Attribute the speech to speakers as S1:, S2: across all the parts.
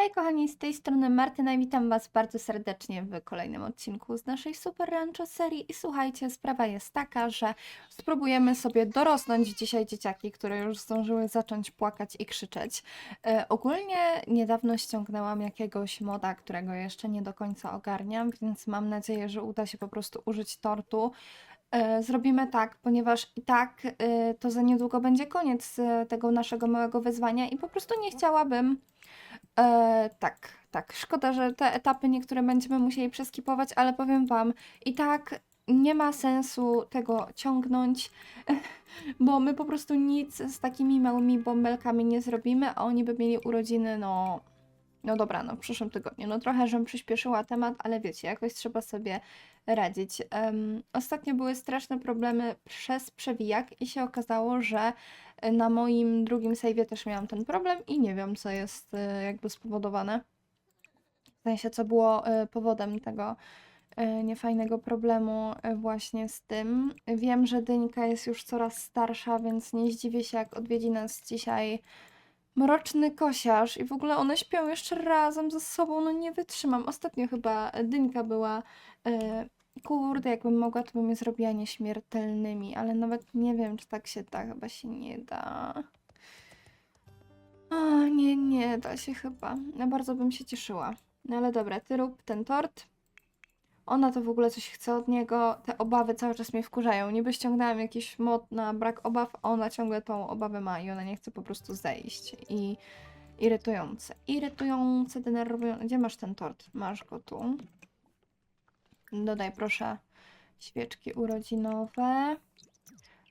S1: Hej kochani, z tej strony Martyna i witam Was bardzo serdecznie w kolejnym odcinku z naszej Super Rancho serii. I słuchajcie, sprawa jest taka, że spróbujemy sobie dorosnąć dzisiaj dzieciaki, które już zdążyły zacząć płakać i krzyczeć. E, ogólnie niedawno ściągnęłam jakiegoś moda, którego jeszcze nie do końca ogarniam, więc mam nadzieję, że uda się po prostu użyć tortu. E, Zrobimy tak, ponieważ i tak e, to za niedługo będzie koniec e, tego naszego małego wyzwania i po prostu nie chciałabym E, tak, tak. Szkoda, że te etapy niektóre będziemy musieli przeskipować, ale powiem Wam, i tak nie ma sensu tego ciągnąć, bo my po prostu nic z takimi małymi bąbelkami nie zrobimy, a oni by mieli urodziny, no. No dobra, no w przyszłym tygodniu. No trochę, żebym przyspieszyła temat, ale wiecie, jakoś trzeba sobie radzić. Em, ostatnio były straszne problemy przez przewijak i się okazało, że na moim drugim save'ie też miałam ten problem i nie wiem, co jest e, jakby spowodowane. W sensie, co było e, powodem tego e, niefajnego problemu e, właśnie z tym. Wiem, że Dyńka jest już coraz starsza, więc nie zdziwię się, jak odwiedzi nas dzisiaj mroczny kosiarz i w ogóle one śpią jeszcze razem ze sobą, no nie wytrzymam. Ostatnio chyba Dyńka była, e, kurde, jakbym mogła, to bym je zrobiła nieśmiertelnymi, ale nawet nie wiem, czy tak się da, chyba się nie da. O, nie, nie da się chyba. Ja bardzo bym się cieszyła. No ale dobra, ty rób ten tort. Ona to w ogóle coś chce od niego. Te obawy cały czas mnie wkurzają. Niby ściągnęłam jakiś mod na brak obaw, a ona ciągle tą obawę ma i ona nie chce po prostu zejść. I irytujące. Irytujące, denerwujące. Gdzie masz ten tort? Masz go tu. Dodaj proszę świeczki urodzinowe.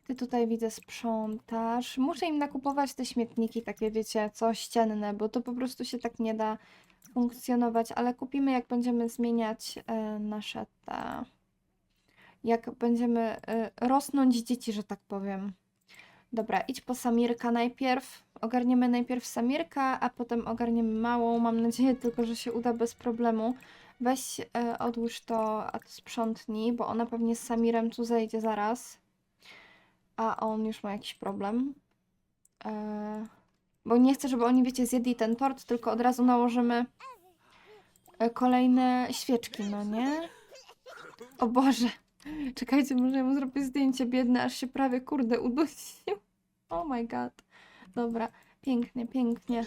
S1: Ty tutaj widzę sprzątasz. Muszę im nakupować te śmietniki takie, wiecie, co ścienne, bo to po prostu się tak nie da funkcjonować, ale kupimy jak będziemy zmieniać e, nasze te... Jak będziemy e, rosnąć dzieci, że tak powiem. Dobra, idź po Samirka najpierw. Ogarniemy najpierw Samirka, a potem ogarniemy małą. Mam nadzieję tylko, że się uda bez problemu. Weź, e, odłóż to, a to sprzątnij, bo ona pewnie z Samirem tu zejdzie zaraz. A on już ma jakiś problem. E, bo nie chcę, żeby oni, wiecie, zjedli ten tort, tylko od razu nałożymy e, kolejne świeczki, no nie? O Boże. Czekajcie, może mu zrobić zdjęcie biedne, aż się prawie, kurde, udusił. Oh my god. Dobra, pięknie, pięknie.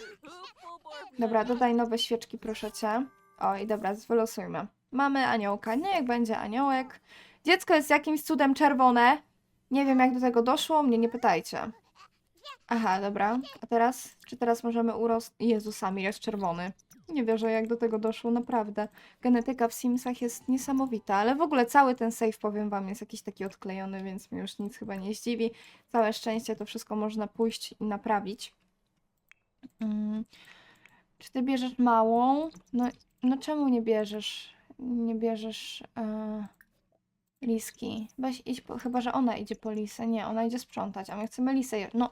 S1: Dobra, dodaj nowe świeczki, proszę cię. Oj, dobra, wylosujmy. Mamy aniołka. Nie, jak będzie aniołek. Dziecko jest jakimś cudem czerwone. Nie wiem, jak do tego doszło, mnie nie pytajcie. Aha, dobra. A teraz? Czy teraz możemy urost... Jezu, Samir jest czerwony. Nie wierzę, jak do tego doszło, naprawdę. Genetyka w Simsach jest niesamowita, ale w ogóle cały ten save, powiem wam, jest jakiś taki odklejony, więc mnie już nic chyba nie zdziwi. Całe szczęście to wszystko można pójść i naprawić. Mm. Czy ty bierzesz małą? No, no czemu nie bierzesz? Nie bierzesz e, liski. Weź po, chyba, że ona idzie po lisę. Nie, ona idzie sprzątać, a my chcemy lisę. No.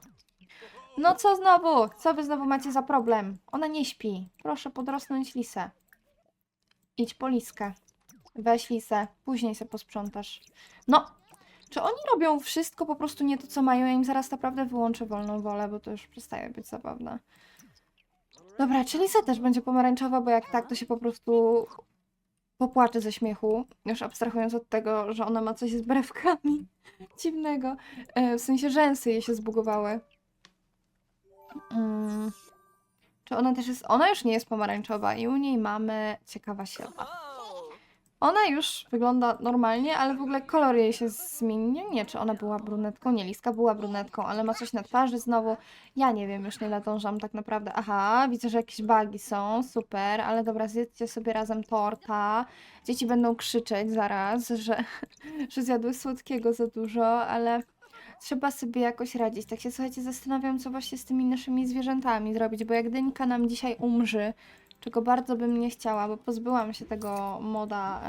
S1: No co znowu? Co wy znowu macie za problem? Ona nie śpi. Proszę podrosnąć lisę. Idź po liskę. Weź lisę. Później se posprzątasz. No. Czy oni robią wszystko po prostu nie to, co mają? Ja im zaraz naprawdę wyłączę wolną wolę, bo to już przestaje być zabawne. Dobra, czy Lisa też będzie pomarańczowa, bo jak tak, to się po prostu popłacze ze śmiechu. Już abstrahując od tego, że ona ma coś z brewkami dziwnego. E, w sensie rzęsy jej się zbugowały. Mm. Czy ona też jest... Ona już nie jest pomarańczowa i u niej mamy ciekawa sierpa. Ona już wygląda normalnie, ale w ogóle kolor jej się zmienił. Nie, czy ona była brunetką? Nie, Liska była brunetką, ale ma coś na twarzy znowu. Ja nie wiem, już nie nadążam tak naprawdę. Aha, widzę, że jakieś bugi są, super, ale dobra, zjedzcie sobie razem torta. Dzieci będą krzyczeć zaraz, że, że zjadły słodkiego za dużo, ale trzeba sobie jakoś radzić. Tak się, słuchajcie, zastanawiam, co właśnie z tymi naszymi zwierzętami zrobić, bo jak Dyńka nam dzisiaj umrzy, czego bardzo bym nie chciała, bo pozbyłam się tego moda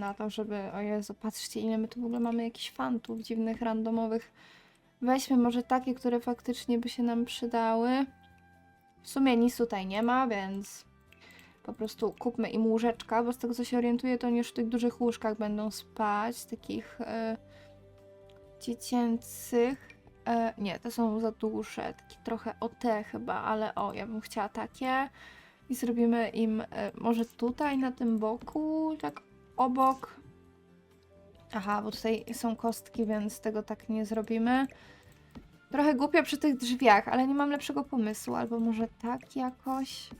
S1: na to, żeby, o Jezu, patrzcie ile my tu w ogóle mamy jakichś fantów dziwnych, randomowych. Weźmy może takie, które faktycznie by się nam przydały. W sumie nic tutaj nie ma, więc po prostu kupmy im łóżeczka, bo z tego co się orientuję, to oni już w tych dużych łóżkach będą spać, takich e, dziecięcych. E, nie, te są za duże, takie trochę o te chyba, ale o, ja bym chciała takie. I zrobimy im e, może tutaj na tym boku, tak obok. Aha, bo tutaj są kostki, więc tego tak nie zrobimy. Trochę głupio przy tych drzwiach, ale nie mam lepszego pomysłu. Albo może tak jakoś.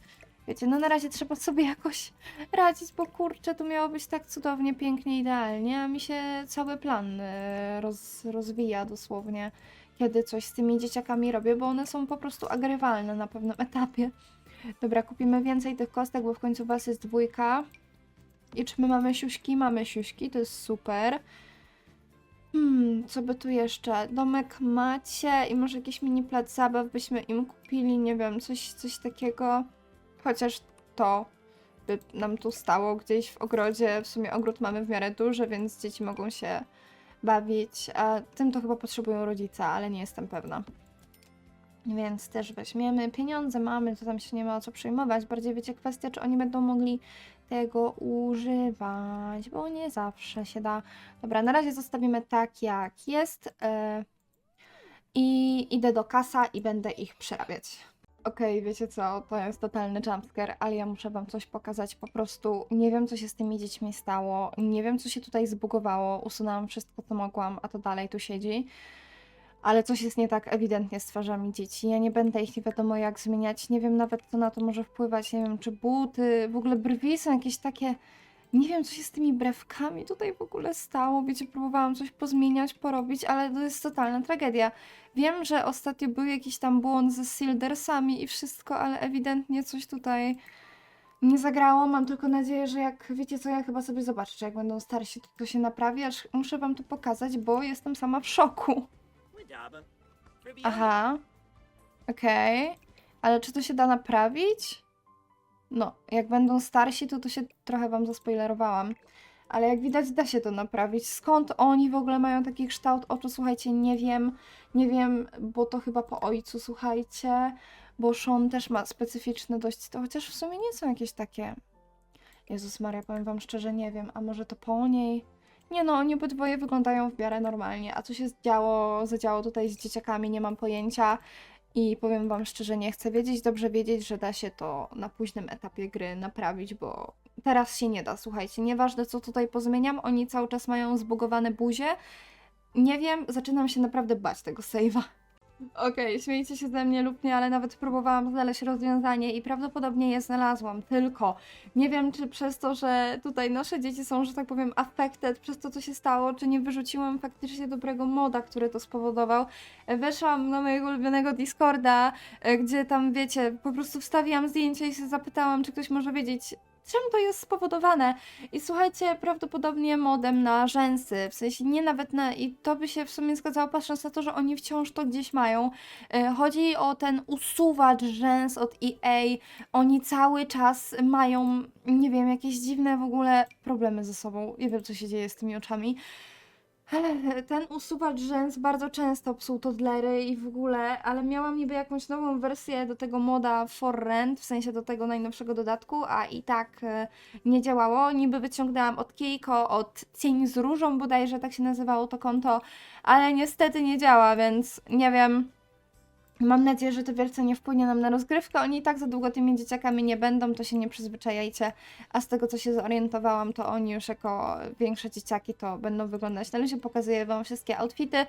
S1: Wiecie, no na razie trzeba sobie jakoś radzić, bo kurczę, to miało być tak cudownie, pięknie, idealnie, a mi się cały plan e, roz, rozwija dosłownie, kiedy coś z tymi dzieciakami robię, bo one są po prostu agrywalne na pewnym etapie. Dobra, kupimy więcej tych kostek, bo w końcu was jest dwójka. I czy my mamy siuśki? Mamy siuśki, to jest super. Hmm, co by tu jeszcze? Domek macie i może jakiś mini plac zabaw byśmy im kupili, nie wiem, coś, coś takiego. Chociaż to by nam tu stało gdzieś w ogrodzie. W sumie ogród mamy w miarę duży, więc dzieci mogą się bawić. A tym to chyba potrzebują rodzice, ale nie jestem pewna. Więc też weźmiemy. Pieniądze mamy, to tam się nie ma o co przejmować. Bardziej wiecie, kwestia, czy oni będą mogli tego używać, bo nie zawsze się da. Dobra, na razie zostawimy tak, jak jest. e, I idę do kasa i będę ich przerabiać. Okej, wiecie co, to jest totalny jumpscare, ale ja muszę wam coś pokazać. Po prostu nie wiem, co się z tymi dziećmi stało. Nie wiem, co się tutaj zbugowało. Usunęłam wszystko, co mogłam, a to dalej tu siedzi. Ale coś jest nie tak ewidentnie z twarzami dzieci. Ja nie będę ich nie wiadomo jak zmieniać. Nie wiem nawet, co na to może wpływać. Nie wiem, czy buty, w ogóle brwi są jakieś takie. Nie wiem, co się z tymi brewkami tutaj w ogóle stało. Wiecie, próbowałam coś pozmieniać, porobić, ale to jest totalna tragedia. Wiem, że ostatnio był jakiś tam błąd ze Sildersami i wszystko, ale ewidentnie coś tutaj nie zagrało. Mam tylko nadzieję, że jak wiecie co, ja chyba sobie zobaczę, czy jak będą starsi, to to się naprawi, aż muszę wam to pokazać, bo jestem sama w szoku. Aha. Okej. Ale czy to się da naprawić? No, jak będą starsi, to to się trochę wam zaspoilerowałam. Ale jak widać, da się to naprawić. Skąd oni w ogóle mają taki kształt oczu? Słuchajcie, nie wiem. Nie wiem, bo to chyba po ojcu, słuchajcie. Bo Sean też ma specyficzne dość to, chociaż w sumie nie są jakieś takie. Jezus Maria, powiem wam szczerze, nie wiem. A może to po niej? Nie no, oni obydwoje wyglądają w miarę normalnie. A co się działo, zadziało tutaj z dzieciakami, nie mam pojęcia. I powiem wam szczerze, nie chcę wiedzieć. Dobrze wiedzieć, że da się to na późnym etapie gry naprawić, bo teraz się nie da. Słuchajcie, nieważne co tutaj pozmieniam, oni cały czas mają zbugowane buzie. Nie wiem, zaczynam się naprawdę bać tego save'a. Okej, śmiejcie się ze mnie lub nie, ale nawet próbowałam znaleźć rozwiązanie i prawdopodobnie je znalazłam, tylko nie wiem, czy przez to, że tutaj nasze dzieci są, że tak powiem, affected przez to, co się stało, czy nie wyrzuciłam faktycznie dobrego moda, który to spowodował. E, Weszłam na mojego ulubionego Discorda, e, gdzie tam, wiecie, po prostu wstawiłam zdjęcie i się zapytałam, czy ktoś może wiedzieć, czym to jest spowodowane. I słuchajcie, prawdopodobnie modem na rzęsy, w sensie nie nawet na, i to by się w sumie zgadzało, patrząc na to, że oni wciąż to gdzieś mają. E, Chodzi o ten usuwacz rzęs od EA. Oni cały czas mają, nie wiem, jakieś dziwne w ogóle problemy ze sobą. Nie wiem, co się dzieje z tymi oczami. Ten usuwacz rzęs bardzo często psuł toddlery i w ogóle, ale miałam niby jakąś nową wersję do tego moda for rent, w sensie do tego najnowszego dodatku, a i tak e, nie działało. Niby wyciągnęłam od Keiko, od Cień z Różą bodajże, tak się nazywało to konto, ale niestety nie działa, więc nie wiem. Mam nadzieję, że to wielce nie wpłynie nam na rozgrywkę. Oni i tak za długo tymi dzieciakami nie będą, to się nie przyzwyczajajcie. A z tego, co się zorientowałam, to oni już jako większe dzieciaki to będą wyglądać. Na razie pokazuję Wam wszystkie outfity.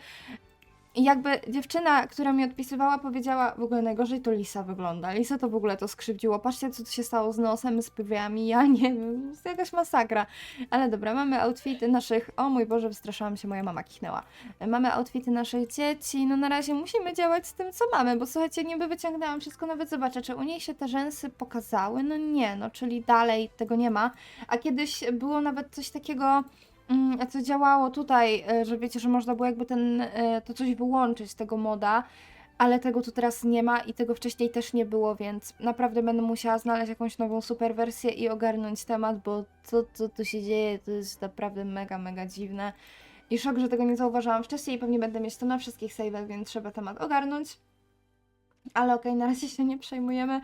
S1: I jakby dziewczyna, która mi odpisywała, powiedziała, w ogóle najgorzej to Lisa wygląda. Lisa to w ogóle to skrzywdziło. Patrzcie, co tu się stało z nosem, z brwiami. Ja nie wiem, jest jakaś masakra. Ale dobra, mamy outfity naszych... O mój Boże, wystraszyłam się, moja mama kichnęła. Mamy outfity naszych dzieci. No na razie musimy działać z tym, co mamy, bo słuchajcie, niby wyciągnęłam wszystko, nawet zobaczę, czy u niej się te rzęsy pokazały. No nie, no czyli dalej tego nie ma. A kiedyś było nawet coś takiego, mm, co działało tutaj, e, że wiecie, że można było jakby ten, e, to coś wyłączyć z tego moda. Ale tego tu teraz nie ma i tego wcześniej też nie było, więc naprawdę będę musiała znaleźć jakąś nową super wersję i ogarnąć temat, bo to, co tu się dzieje, to jest naprawdę mega, mega dziwne. I szok, że tego nie zauważyłam wcześniej i pewnie będę mieć to na wszystkich save'ach, więc trzeba temat ogarnąć. Ale okej, na razie się nie przejmujemy.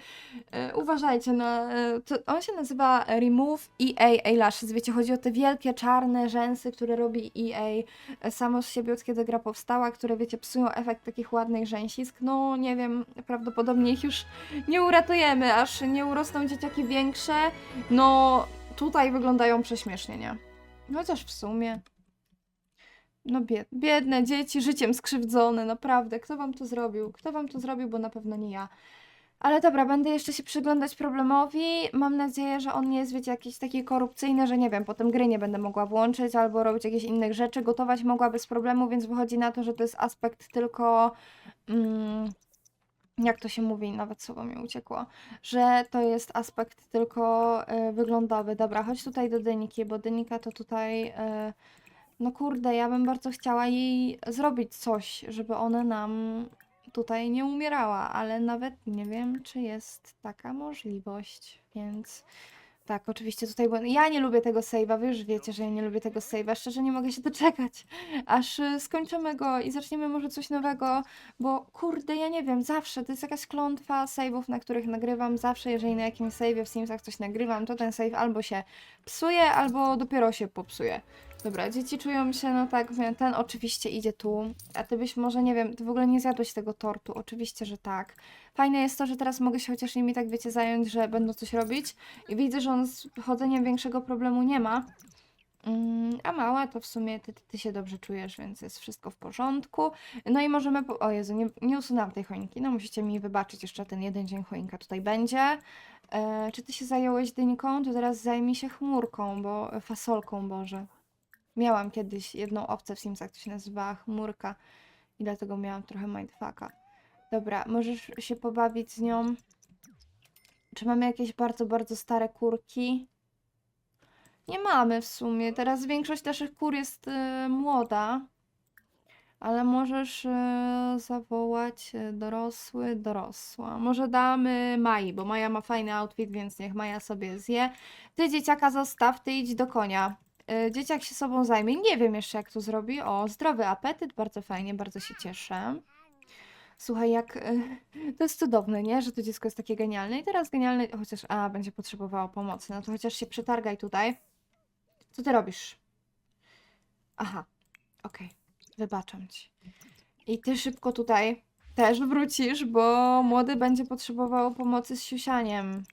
S1: E, uważajcie na. E, to on się nazywa Remove EA Eyelashes. Wiecie, chodzi o te wielkie czarne rzęsy, które robi EA e, samo z siebie od kiedy gra powstała, które wiecie, psują efekt takich ładnych rzęsisk. No nie wiem, prawdopodobnie ich już nie uratujemy, aż nie urosną dzieciaki większe. No tutaj wyglądają prześmiesznie, nie? Chociaż w sumie. No bied, biedne dzieci, życiem skrzywdzone, naprawdę. Kto wam to zrobił? Kto wam to zrobił, bo na pewno nie ja. Ale dobra, będę jeszcze się przyglądać problemowi. Mam nadzieję, że on nie jest, wiecie, jakiś taki korupcyjny, że nie wiem, potem gry nie będę mogła włączyć albo robić jakieś innych rzeczy. Gotować mogła bez problemu, więc wychodzi na to, że to jest aspekt tylko. Mm, jak to się mówi, nawet słowo mi uciekło, że to jest aspekt tylko y, wyglądowy. Dobra, chodź tutaj do Dyniki, bo Dynika to tutaj. Y, no kurde, ja bym bardzo chciała jej zrobić coś, żeby ona nam tutaj nie umierała, ale nawet nie wiem, czy jest taka możliwość, więc tak, oczywiście tutaj, bo ja nie lubię tego save'a, wy już wiecie, że ja nie lubię tego save'a, szczerze nie mogę się doczekać, aż y, skończymy go i zaczniemy może coś nowego, bo kurde, ja nie wiem, zawsze to jest jakaś klątwa save'ów, na których nagrywam, zawsze jeżeli na jakimś save'ie w Simsach coś nagrywam, to ten save albo się psuje, albo dopiero się popsuje. Dobra, dzieci czują się, no tak, ten oczywiście idzie tu, a ty byś może, nie wiem, ty w ogóle nie zjadłeś tego tortu, oczywiście, że tak. Fajne jest to, że teraz mogę się chociaż nimi tak, wiecie, zająć, że będą coś robić i widzę, że on z chodzeniem większego problemu nie ma. Mm, a mała to w sumie ty, ty się dobrze czujesz, więc jest wszystko w porządku. No i możemy. Po... O Jezu, nie, nie usunęłam tej choinki. No musicie mi wybaczyć, jeszcze ten jeden dzień choinka tutaj będzie. E, czy ty się zająłeś dyńką? To teraz zajmij się chmurką, bo fasolką, Boże. Miałam kiedyś jedną owcę w Simsach, to się nazywała Chmurka i dlatego miałam trochę mindfucka. Dobra, możesz się pobawić z nią. Czy mamy jakieś bardzo, bardzo stare kurki? Nie mamy w sumie. Teraz większość naszych kur jest y, młoda. Ale możesz y, zawołać y, dorosły, dorosła. Może damy Mai, bo Maja ma fajny outfit, więc niech Maja sobie zje. Ty dzieciaka zostaw, ty idź do konia. Y, Dzieciak się sobą zajmie. Nie wiem jeszcze, jak to zrobi. O, zdrowy apetyt, bardzo fajnie, bardzo się cieszę. Słuchaj, jak. y, To jest cudowne, nie? Że to dziecko jest takie genialne. I teraz genialne, chociaż. A, będzie potrzebowało pomocy. No to chociaż się przetargaj tutaj. Co ty robisz? Aha, okej. Wybaczam ci. I ty szybko tutaj też wrócisz, bo młody będzie potrzebował pomocy z siusianiem.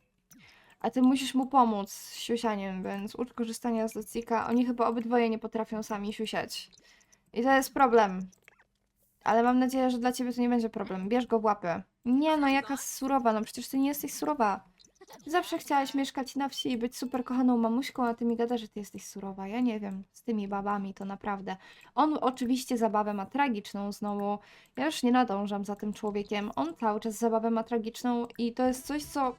S1: A ty musisz mu pomóc z siusianiem, więc ucz korzystania z docika. Oni chyba obydwoje nie potrafią sami siusiać. I to jest problem. Ale mam nadzieję, że dla ciebie to nie będzie problem. Bierz go w łapy. Nie no, jaka surowa, no przecież ty nie jesteś surowa. Zawsze chciałaś mieszkać na wsi i być super kochaną mamuśką, a ty mi gadasz, że ty jesteś surowa. Ja nie wiem, z tymi babami to naprawdę. On oczywiście zabawę ma tragiczną znowu. Ja już nie nadążam za tym człowiekiem. On cały czas zabawę ma tragiczną i to jest coś, co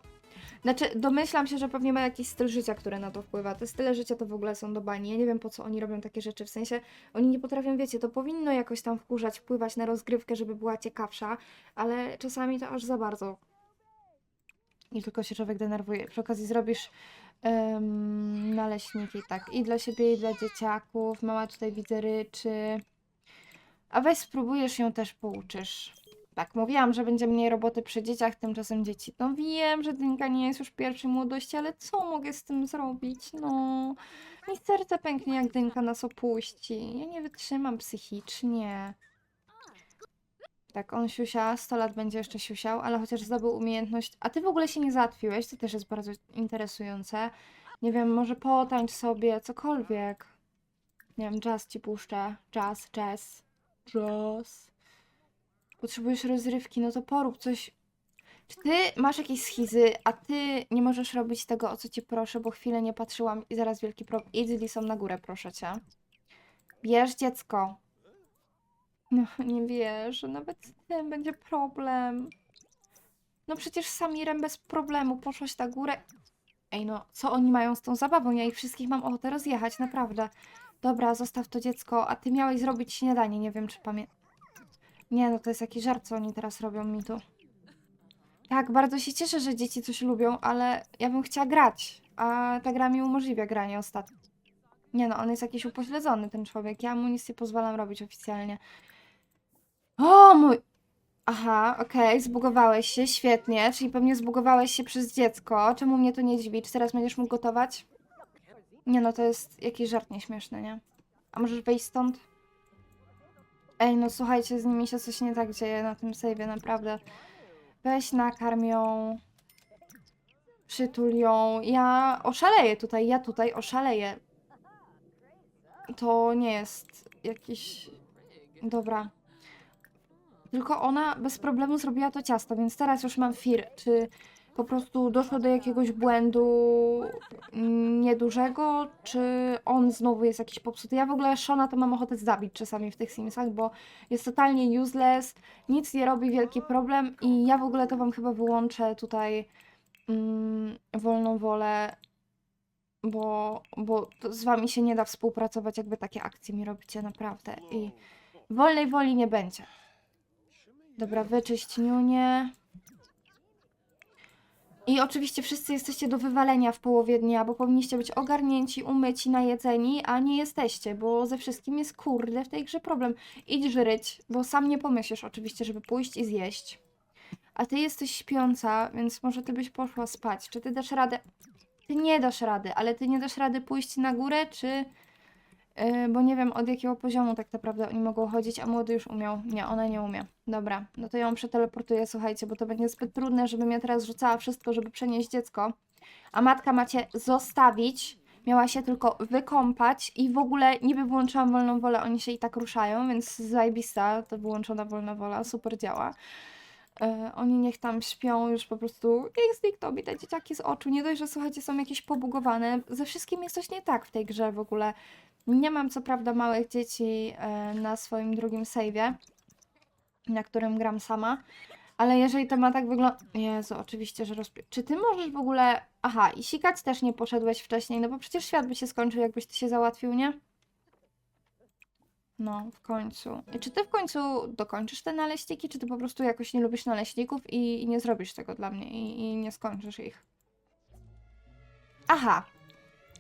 S1: znaczy, domyślam się, że pewnie ma jakiś styl życia, który na to wpływa. Te style życia to w ogóle są do bani. Ja nie wiem, po co oni robią takie rzeczy. W sensie, oni nie potrafią, wiecie, to powinno jakoś tam wkurzać, wpływać na rozgrywkę, żeby była ciekawsza, ale czasami to aż za bardzo. I tylko się człowiek denerwuje. Przy okazji zrobisz em, naleśniki, tak, i dla siebie, i dla dzieciaków. Mama tutaj widzę ryczy. A weź spróbujesz ją też pouczysz. Tak, mówiłam, że będzie mniej roboty przy dzieciach, tymczasem dzieci. No wiem, że Dynka nie jest już pierwszej młodości, ale co mogę z tym zrobić? No, mi serce pęknie, jak Dynka nas opuści. Ja nie wytrzymam psychicznie. Tak, on siusia, 100 lat będzie jeszcze siusiał, ale chociaż zdobył umiejętność. A ty w ogóle się nie zatwiłeś, to też jest bardzo interesujące. Nie wiem, może potańcz sobie, cokolwiek. Nie wiem, jazz ci puszczę. Jazz, jazz, jazz. Potrzebujesz rozrywki, no to porób coś. Czy ty masz jakieś schizy, a ty nie możesz robić tego, o co ci proszę, bo chwilę nie patrzyłam i zaraz wielki problem. Idź z na górę, proszę cię. Bierz dziecko. No, nie wiesz, nawet z tym będzie problem. No przecież Samirem bez problemu poszłaś na górę. Ej, no, co oni mają z tą zabawą? Ja ich wszystkich mam ochotę rozjechać, naprawdę. Dobra, zostaw to dziecko, a ty miałeś zrobić śniadanie, nie wiem czy pamiętasz. Nie, no to jest jakiś żart, co oni teraz robią mi tu. Tak, bardzo się cieszę, że dzieci coś lubią, ale ja bym chciała grać, a ta gra mi umożliwia granie ostatnio. Nie no, on jest jakiś upośledzony, ten człowiek. Ja mu nic nie pozwalam robić oficjalnie. O mój... Aha, okej, zbugowałeś się, świetnie, czyli pewnie zbugowałeś się przez dziecko. Czemu mnie to nie dziwi? Czy teraz będziesz mógł gotować? Nie no, to jest jakiś żart nieśmieszny, nie? A możesz wyjść stąd? Ej, no słuchajcie, z nimi się coś nie tak dzieje na tym save'ie, naprawdę. Weź nakarm ją. Przytul ją. Ja oszaleję tutaj, ja tutaj oszaleję. To nie jest jakiś... Dobra. Tylko ona bez problemu zrobiła to ciasto, więc teraz już mam fir. Czy po prostu doszło do jakiegoś błędu mm, niedużego, czy on znowu jest jakiś popsuty? Ja w ogóle Shona to mam ochotę zabić czasami w tych Simsach, bo jest totalnie useless, nic nie robi, wielki problem i ja w ogóle to wam chyba wyłączę tutaj mm, wolną wolę, bo, bo z wami się nie da współpracować, jakby takie akcje mi robicie naprawdę i wolnej woli nie będzie. Dobra, wyczyść niunię. I oczywiście wszyscy jesteście do wywalenia w połowie dnia, bo powinniście być ogarnięci, umyci, najedzeni, a nie jesteście, bo ze wszystkim jest kurde w tej grze problem. Idź żryć, bo sam nie pomyślisz oczywiście, żeby pójść i zjeść. A ty jesteś śpiąca, więc może ty byś poszła spać. Czy ty dasz radę? Ty nie dasz rady, ale ty nie dasz rady pójść na górę, czy... Yy, bo nie wiem od jakiego poziomu tak naprawdę oni mogą chodzić, a młody już umiał. Nie, ona nie umie. Dobra, no to ją przeteleportuję, słuchajcie, bo to będzie zbyt trudne, żebym ja teraz rzucała wszystko, żeby przenieść dziecko. A matka macie zostawić, miała się tylko wykąpać i w ogóle niby włączyłam wolną wolę, oni się i tak ruszają, więc zajebista, to wyłączona wolna wola, super działa. E, oni niech tam śpią, już po prostu niech znikną mi te dzieciaki z oczu. Nie dość, że słuchajcie, są jakieś pobugowane. Ze wszystkim jest coś nie tak w tej grze w ogóle. Nie mam co prawda małych dzieci e, na swoim drugim save'ie, na którym gram sama, ale jeżeli to ma tak wyglądać... Jezu, oczywiście, że rozpi... Czy ty możesz w ogóle... Aha, i sikać też nie poszedłeś wcześniej, no bo przecież świat by się skończył, jakbyś ty się załatwił, nie? No, w końcu. I czy ty w końcu dokończysz te naleśniki, czy ty po prostu jakoś nie lubisz naleśników i, i nie zrobisz tego dla mnie i, i nie skończysz ich? Aha.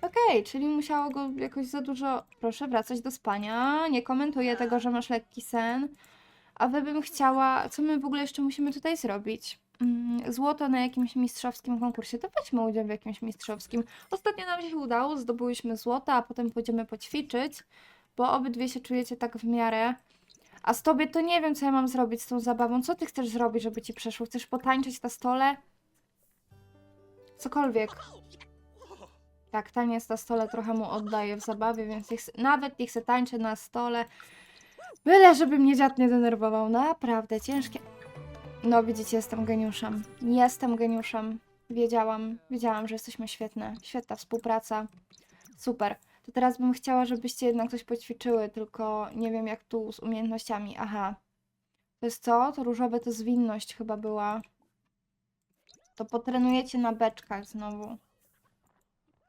S1: Okej, czyli musiało go jakoś za dużo... Proszę wracać do spania. Nie komentuję tego, że masz lekki sen. A wy bym chciała... Co my w ogóle jeszcze musimy tutaj zrobić? Mm, Złoto na jakimś mistrzowskim konkursie. To weźmy udział w jakimś mistrzowskim. Ostatnio nam się udało, zdobyłyśmy złoto, a potem pójdziemy poćwiczyć, bo obydwie się czujecie tak w miarę. A z tobie to nie wiem, co ja mam zrobić z tą zabawą. Co ty chcesz zrobić, żeby ci przeszło? Chcesz potańczyć na stole? Cokolwiek. Tak, taniec na stole trochę mu oddaje w zabawie, więc nawet niech se tańczy na stole. Byle, żeby mnie dziad nie denerwował. Naprawdę, ciężkie. No, widzicie, jestem geniuszem. Jestem geniuszem. Wiedziałam, wiedziałam, że jesteśmy świetne. Świetna współpraca. Super. To teraz bym chciała, żebyście jednak coś poćwiczyły, tylko nie wiem jak tu z umiejętnościami. Aha. To jest co? To różowe to zwinność chyba była. To potrenujecie na beczkach znowu.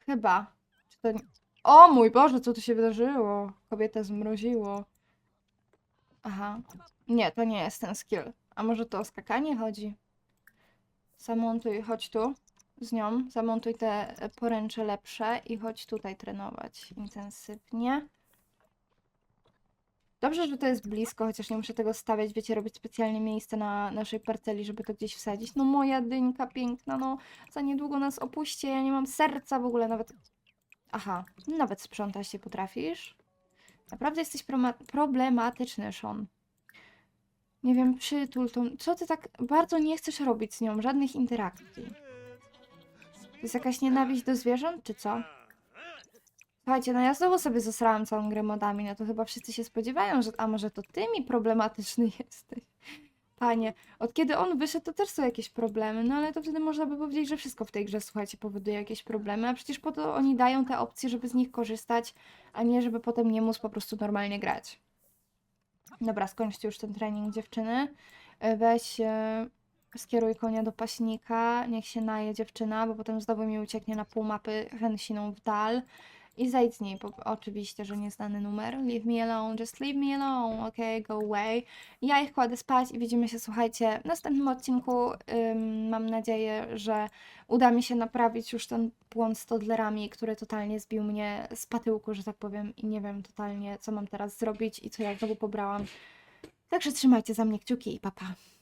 S1: Chyba. Czy to... O mój Boże, co tu się wydarzyło? Kobietę zmroziło. Aha. Nie, to nie jest ten skill. A może to o skakanie chodzi? Zamontuj, chodź tu z nią. Zamontuj te poręcze lepsze i chodź tutaj trenować intensywnie. Dobrze, że to jest blisko, chociaż nie muszę tego stawiać, wiecie, robić specjalnie miejsce na naszej parceli, żeby to gdzieś wsadzić. No moja dynka piękna, no za niedługo nas opuści, ja nie mam serca w ogóle nawet. Aha, nawet sprzątać się potrafisz? Naprawdę jesteś problematyczny, Sean. Nie wiem, przytul tą... Co ty tak bardzo nie chcesz robić z nią? Żadnych interakcji. To jest jakaś nienawiść do zwierząt, czy co? Słuchajcie, no ja znowu sobie zasrałam całą grę modami, no to chyba wszyscy się spodziewają, że a może to ty mi problematyczny jesteś. Panie, od kiedy on wyszedł, to też są jakieś problemy, no ale to wtedy można by powiedzieć, że wszystko w tej grze, słuchajcie, powoduje jakieś problemy, a przecież po to oni dają te opcje, żeby z nich korzystać, a nie żeby potem nie móc po prostu normalnie grać. Dobra, skończcie już ten trening, dziewczyny. E, Weź, e, skieruj konia do paśnika, niech się naje dziewczyna, bo potem znowu mi ucieknie na pół mapy chęsiną w dal. I zejdź z niej, po, oczywiście, że nieznany numer. Leave me alone, just leave me alone, okay, go away. Ja ich kładę spać i widzimy się, słuchajcie, w następnym odcinku. Ym, mam nadzieję, że uda mi się naprawić już ten błąd z toddlerami, który totalnie zbił mnie z patyłku, że tak powiem, i nie wiem totalnie, co mam teraz zrobić i co ja znowu pobrałam. Także trzymajcie za mnie kciuki i papa. Pa.